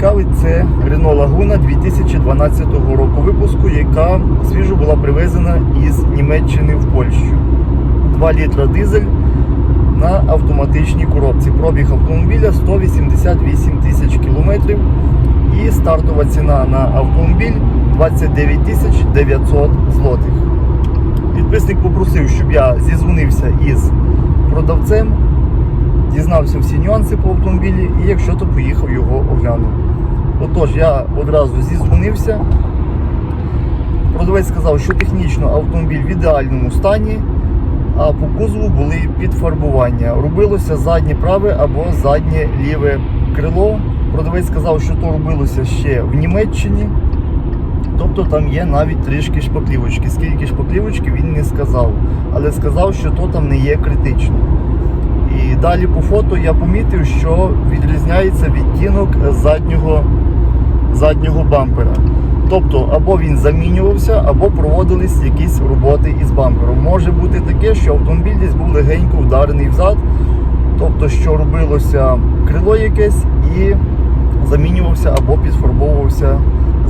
цікавить. Це Renault Laguna 2012 року випуску, яка свіжо була привезена із Німеччини в Польщу. 2 літра дизель на автоматичній коробці. Пробіг автомобіля 188 тисяч кілометрів і стартова ціна на автомобіль 29 тисяч 900 злотих. Підписник попросив, щоб я зізвонився із продавцем, дізнався всі нюанси по автомобілі і якщо то поїхав його оглянув. Отож, я одразу зізвонився. Продавець сказав, що технічно автомобіль в ідеальному стані, а по кузову були підфарбування. Робилося заднє праве або заднє ліве крило. Продавець сказав, що то робилося ще в Німеччині. Тобто там є навіть трішки шпаклівочки. Скільки шпаклівочки він не сказав, але сказав, що то там не є критично. І далі по фото я помітив, що відрізняється відтінок заднього, заднього бампера. Тобто або він замінювався, або проводились якісь роботи із бампером. Може бути таке, що автомобіль десь був легенько вдарений взад, тобто, що робилося крило якесь і замінювався або підфарбовувався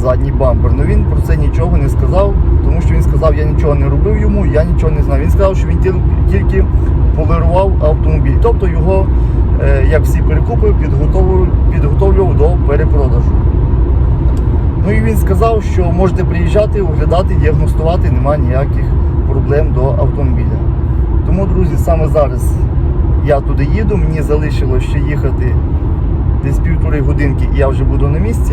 задній бампер. Ну він про це нічого не сказав, тому що він сказав, я нічого не робив йому, я нічого не знаю. Він сказав, що він тільки полирував автомобіль. Тобто його, е, як всі перекупи, підготовлював, до перепродажу. Ну і він сказав, що можете приїжджати, оглядати, діагностувати, немає ніяких проблем до автомобіля. Тому, друзі, саме зараз я туди їду, мені залишилось ще їхати десь півтори годинки і я вже буду на місці.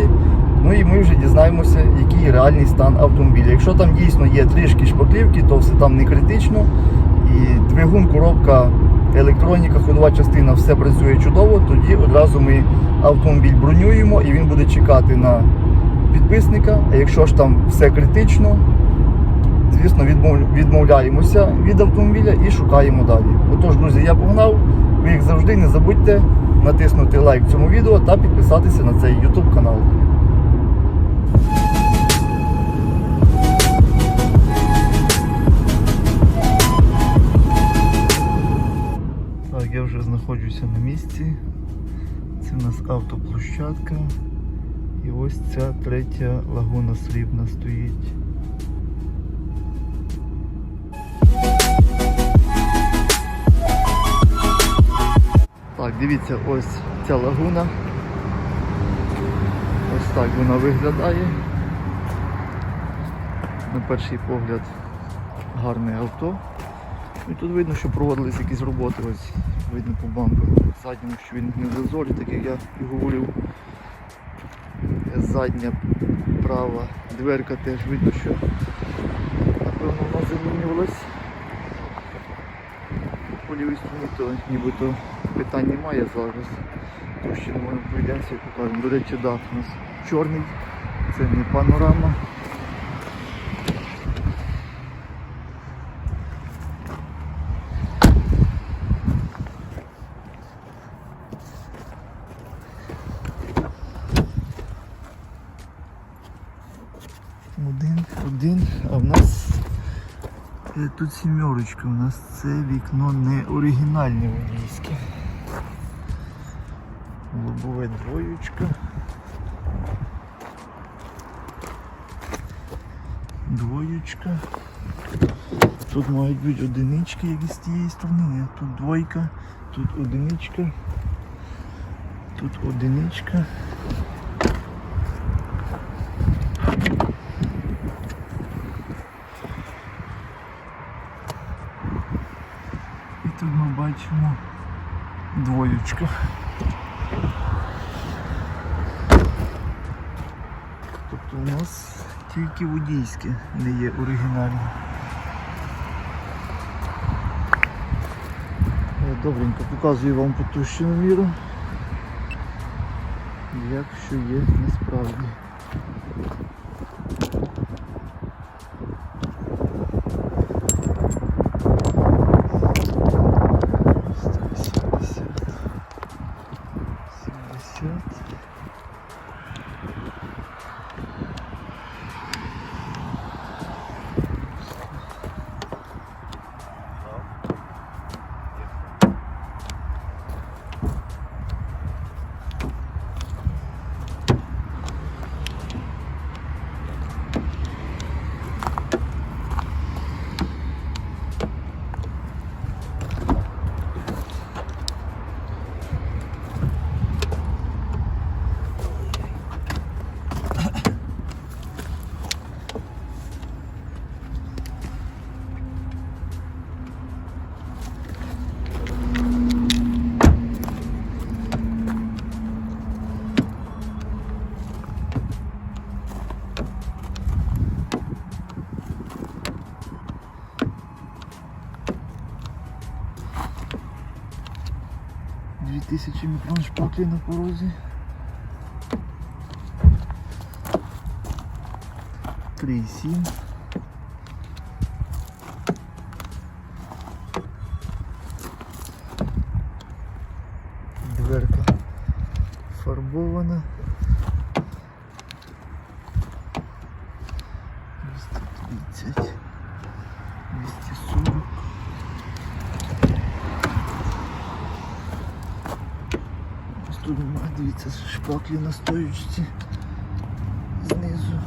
Ну і ми вже дізнаємося, який реальний стан автомобіля. Якщо там дійсно є трішки шпаклівки, то все там не критично. І двигун, коробка, електроніка, ходова частина, все працює чудово. Тоді одразу ми автомобіль бронюємо і він буде чекати на підписника. А якщо ж там все критично, звісно, відмовляємося від автомобіля і шукаємо далі. Отож, друзі, я погнав. Ви як завжди не забудьте натиснути лайк цьому відео та підписатися на цей YouTube канал. Так, я вже знаходжуся на місці. Це в нас автоплощадка. І ось ця третя лагуна срібна стоїть. Так, дивіться, ось ця лагуна. Ось так вона виглядає. На перший погляд гарне авто. І тут видно, що проводились якісь роботи, ось видно по бамперу. Задньому, що він не в зазорі, так як я і говорив. Задня права дверка теж видно, що напевно вона замінювалась. По лівій стороні то нібито питань немає зараз. То ще не можемо пройдемося і покажемо. До речі, дах у нас чорний, це не панорама. Один, один, а в нас е, тут сімерочка, у нас це вікно не оригінальне водійське. Лобове двоєчка. Двоєчка. Тут мають бути одинички, як і з тієї сторони. Тут двойка, тут одиничка. Тут одиничка. І тут ми бачимо двоєчка. Тобто у нас тільки водійське не є оригінальне. Е, Добренько показую вам потущену міру. Як що є насправді. 3000 мікрон шпаклі на порозі. 3,7. Дверка фарбована. 230, 240. Ось тут дивіться, шпаклі на стоючці знизу.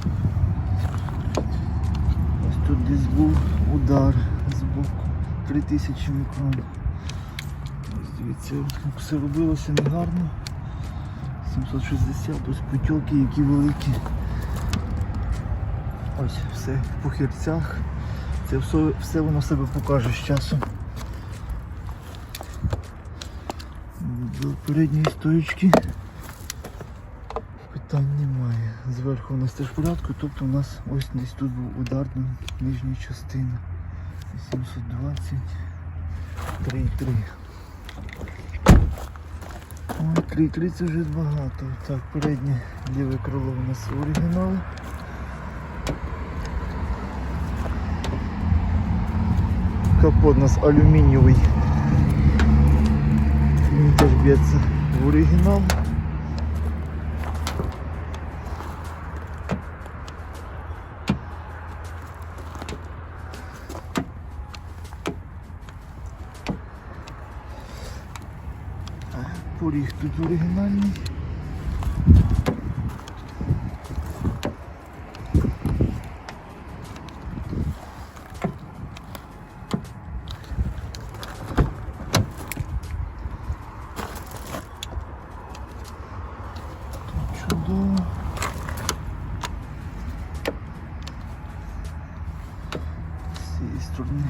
Ось тут десь був удар з боку. 3000 мікрон. Ось дивіться, все робилося негарно. 760, ось путьоки, які великі. Ось все по херцях. Це все, все воно себе покаже з часом. До передньої стоїчки. Зверху у нас теж в порядку, тобто у нас ось десь тут був удар на нижній частині. 720, 3,3. Ой, 3,3 це вже багато. Так, переднє ліве крило у нас оригінал. Капот у нас алюмінієвий. Він теж б'ється в оригінал. Поріг тут оригінальний. Чудово. З цієї сторони.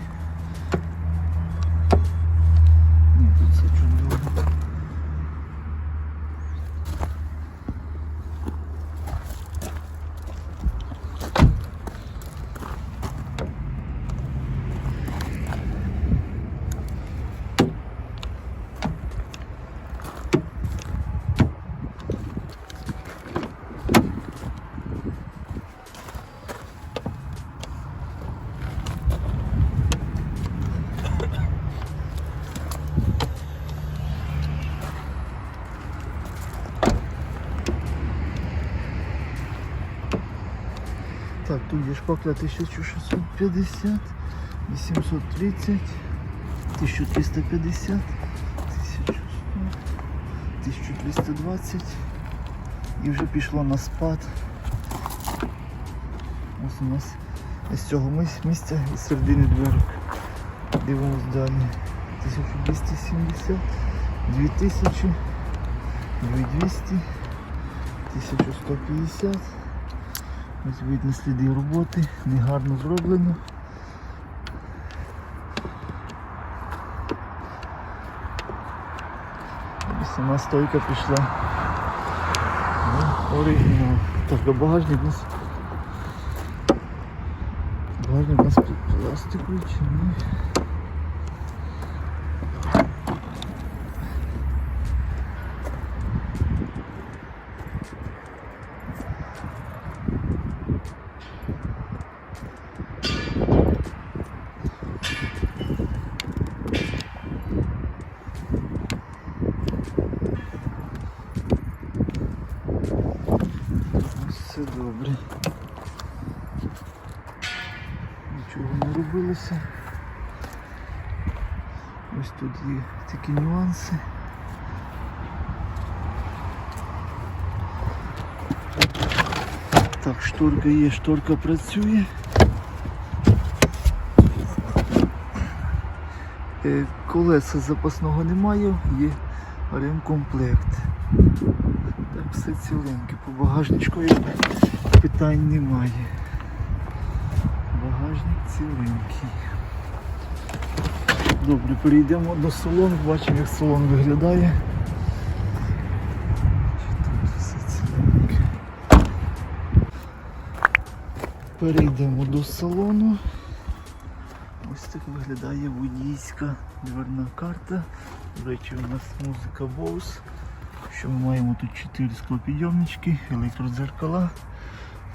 Ні, тут все чудово. Так, тут є шпакля 1650, 830, 1350, 1100, 1320 і вже пішло на спад. Ось у нас з цього місця із середини дверок. Дивимось далі. 1270, 2000, 2200, 1150. Ось видно сліди роботи, негарно зроблено. І сама стойка пішла. Ну, оригінал. Так, багажник у нас. Багажник у нас пластиковий чи ні? Ось Все добре. Нічого не робилося. Є такі нюанси. Так, шторка є, шторка працює. Е, Колеса запасного немає, є ремкомплект. Так, все ціленьке. По багажничку питань немає. Багажник ціленький. Добре, перейдемо до салону, бачимо, як салон виглядає. Перейдемо до салону. Ось так виглядає водійська дверна карта До речі, у нас музика Bose. Що ми маємо тут 4 склопідйомнички, електродзеркала,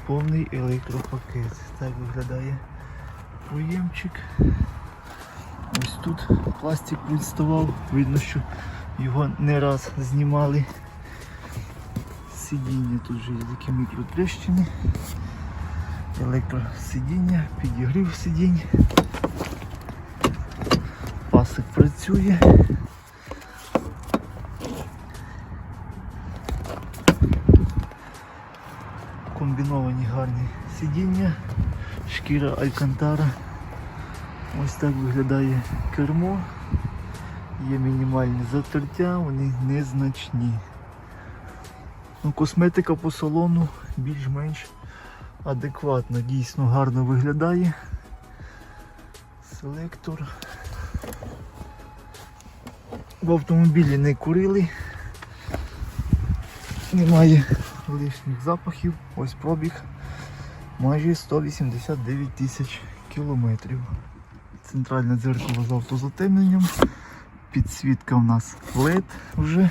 повний електропакет. Так виглядає проємчик. Тут пластик відставав, видно, що його не раз знімали. Сидіння тут вже є такі мікротрещини. Електросидіння, підігрів сидінь. Пасик працює. Комбіновані гарні сидіння, шкіра Алькантара. Ось так виглядає кермо. Є мінімальні затертя, вони незначні. Ну, косметика по салону більш-менш адекватна, дійсно гарно виглядає. Селектор. В автомобілі не курили. Немає лишніх запахів. Ось пробіг майже 189 тисяч кілометрів. Центральне дзеркало з автозатемненням. Підсвітка в нас LED вже.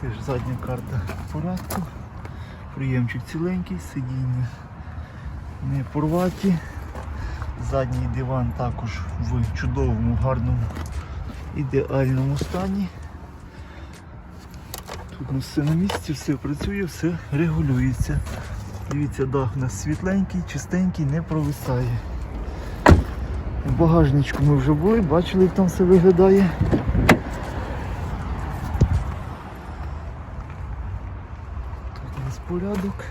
Теж задня карта в порядку. Приємчик ціленький, сидіння не порваті. Задній диван також в чудовому, гарному, ідеальному стані. Тут у нас все на місці, все працює, все регулюється. Дивіться, дах у нас світленький, чистенький, не провисає. В багажничку ми вже були, бачили, як там все виглядає. Тут у нас порядок.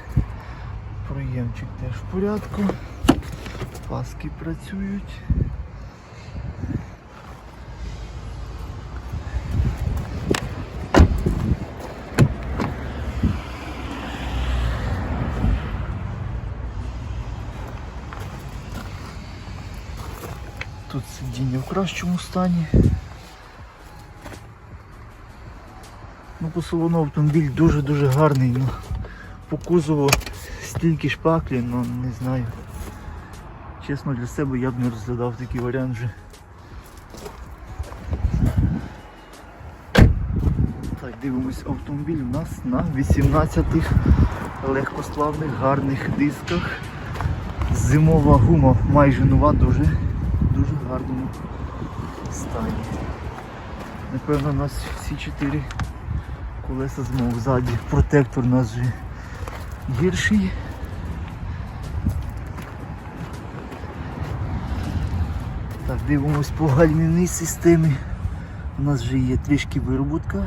Проємчик теж в порядку. Паски працюють. Тут сидіння в кращому стані. Ну, по салону автомобіль дуже-дуже гарний. Ну, по кузову стільки шпаклі, ну не знаю. Чесно для себе я б не розглядав такий варіант вже. Так, дивимось автомобіль у нас на 18 легкосплавних гарних дисках. Зимова гума майже нова, дуже гарному стані. Напевно, у нас всі чотири колеса змов ззаді. Протектор у нас вже гірший. Так, дивимось по гальмівній системі. У нас вже є трішки вироботка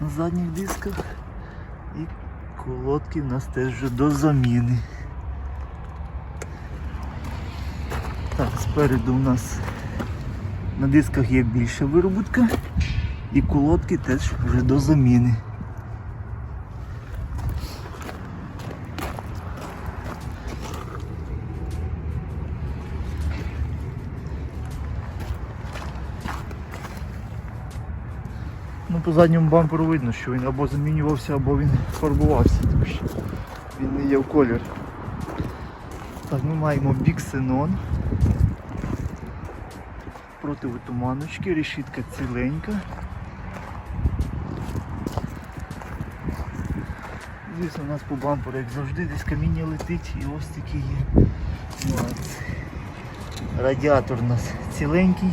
на задніх дисках. І колодки в нас теж вже до заміни. Так, спереду у нас на дисках є більша вироботка і колодки теж вже до заміни. Ну, по задньому бамперу видно, що він або замінювався, або він фарбувався, тому що він не є в колір. Так, ми маємо бік біксенон. Противотуманочки, решітка ціленька. Звісно, у нас по бамперу, як завжди, десь каміння летить і ось такі є нюанси. Радіатор у нас ціленький.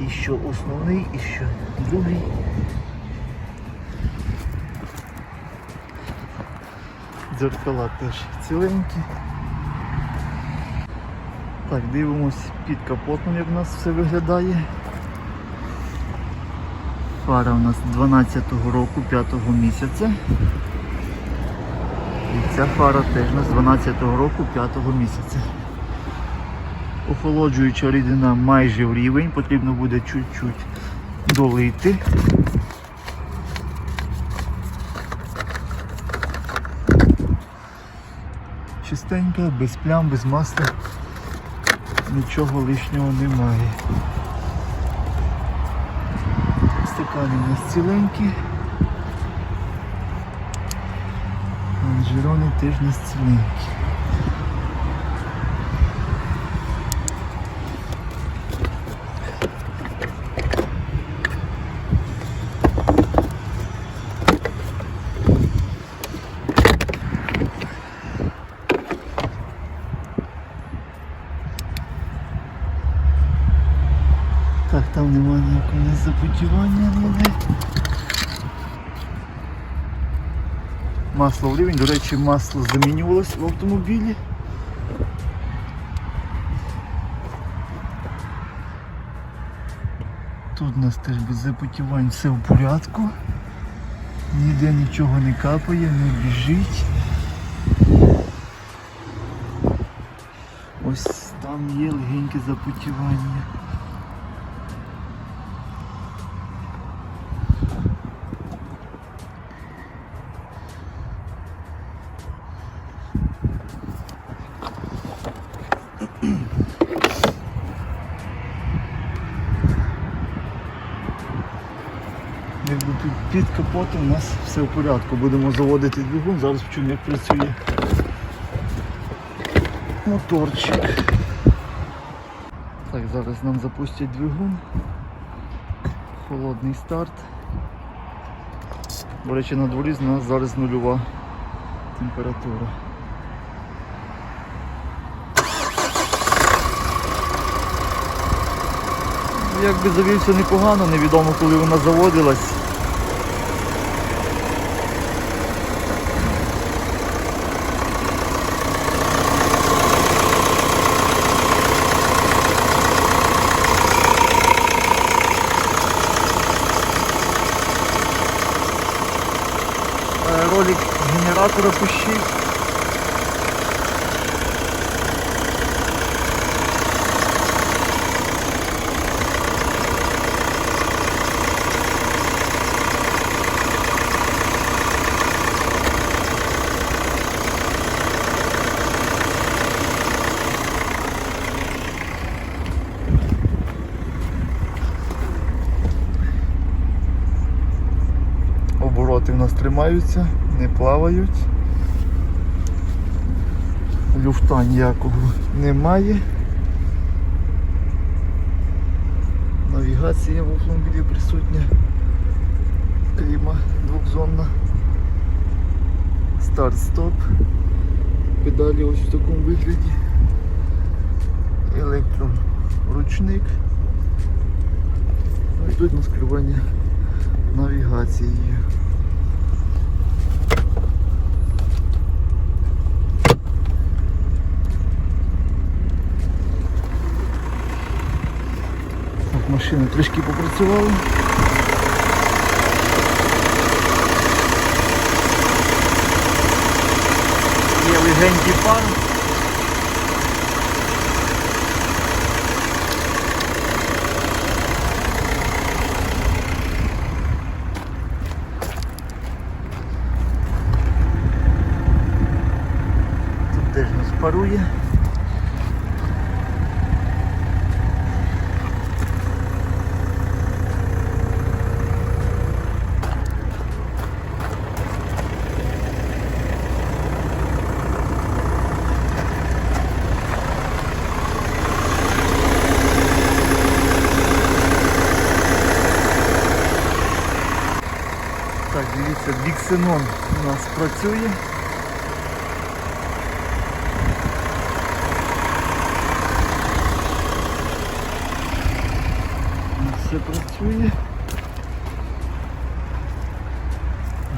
І що основний, і що другий. Дзеркала теж ціленькі. Так, дивимось під капотом, як у нас все виглядає. Фара у нас 12-го року, 5-го місяця. І ця фара теж у нас 12-го року, 5-го місяця. Охолоджуюча рідина майже в рівень, потрібно буде чуть-чуть долити. Чистенька, без плям, без масла, нічого лишнього немає. Стакани у нас ціленькі. Лонжерони теж не ціленькі. Там немає ніякого запотівання ніде. Масло в рівень, до речі, масло замінювалось в автомобілі. Тут у нас теж без запотівань все в порядку. Ніде нічого не капає, не біжить. Ось там є легеньке запотівання. Якби під, капотом у нас все в порядку. Будемо заводити двигун, зараз вчимо як працює моторчик. Так, зараз нам запустять двигун. Холодний старт. До речі, на дворі у нас зараз нульова температура. Якби завівся непогано, невідомо коли вона заводилась. Е, Ролик генератора пущив. Обороти в нас тримаються, не плавають. Люфта ніякого немає. Навігація в автомобілі присутня. Кліма двохзонна. Старт-стоп. Педалі ось в такому вигляді. Електроручник. Ну у нас керування навігацією. Так, машина трішки попрацювала. Є легенький пар. Тут теж нас парує. Так, біксенон у нас працює. Все працює.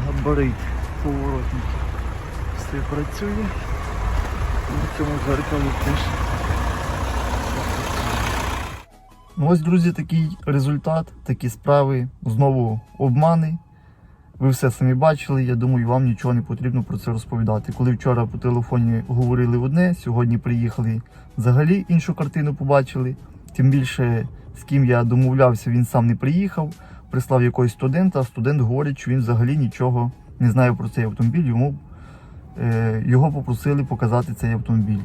Габарит поворотники. Все працює. В цьому зеркалі теж. Ну ось, друзі, такий результат, такі справи. Знову обмани. Ви все самі бачили, я думаю, вам нічого не потрібно про це розповідати. Коли вчора по телефоні говорили одне, сьогодні приїхали взагалі іншу картину побачили. Тим більше з ким я домовлявся, він сам не приїхав, прислав якогось студента, а студент говорить, що він взагалі нічого не знає про цей автомобіль. Йому е, його попросили показати цей автомобіль.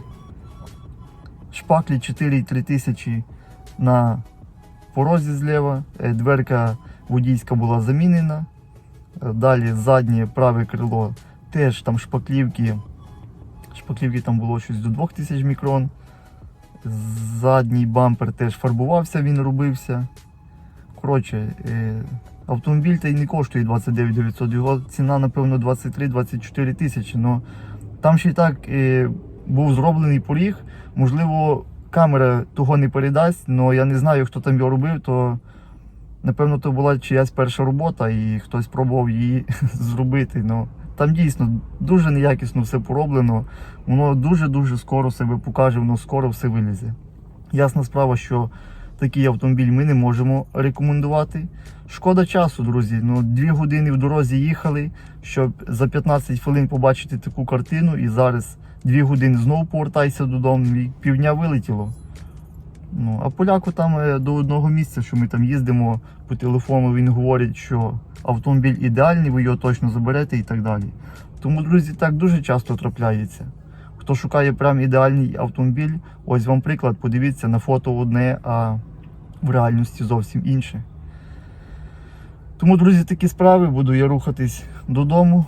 Шпаклі 4,3 тисячі на порозі зліва, е, дверка водійська була замінена. Далі заднє праве крило теж там шпаклівки. Шпаклівки там було щось до 2000 мікрон. Задній бампер теж фарбувався, він робився. Коротше, е, автомобіль та й не коштує 29 900, його ціна, напевно, 23-24 тисячі. Но там ще й так е, був зроблений поріг. Можливо, камера того не передасть, але я не знаю, хто там його робив, то напевно то була чиясь перша робота і хтось пробував її зробити. Ну, там дійсно дуже неякісно все пороблено. Воно дуже-дуже скоро себе покаже, воно скоро все вилізе. Ясна справа, що такий автомобіль ми не можемо рекомендувати. Шкода часу, друзі. Ну, дві години в дорозі їхали, щоб за 15 хвилин побачити таку картину, і зараз дві години знову повертайся додому, півдня вилетіло. Ну, а поляку там е, до одного місця, що ми там їздимо по телефону, він говорить, що автомобіль ідеальний, ви його точно заберете і так далі. Тому, друзі, так дуже часто трапляється. Хто шукає прям ідеальний автомобіль, ось вам приклад, подивіться на фото одне, а в реальності зовсім інше. Тому, друзі, такі справи, буду я рухатись додому.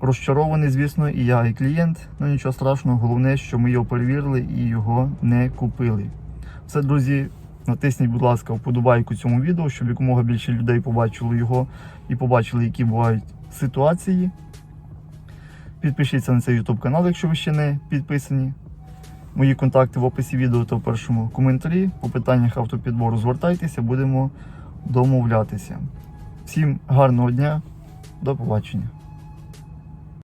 Розчарований, звісно, і я, і клієнт. Ну нічого страшного, головне, що ми його перевірили і його не купили. Все, друзі, натисніть, будь ласка, вподобайку цьому відео, щоб якомога більше людей побачили його і побачили, які бувають ситуації. Підпишіться на цей YouTube канал, якщо ви ще не підписані. Мої контакти в описі відео та в першому коментарі. По питаннях автопідбору звертайтеся, будемо домовлятися. Всім гарного дня, до побачення.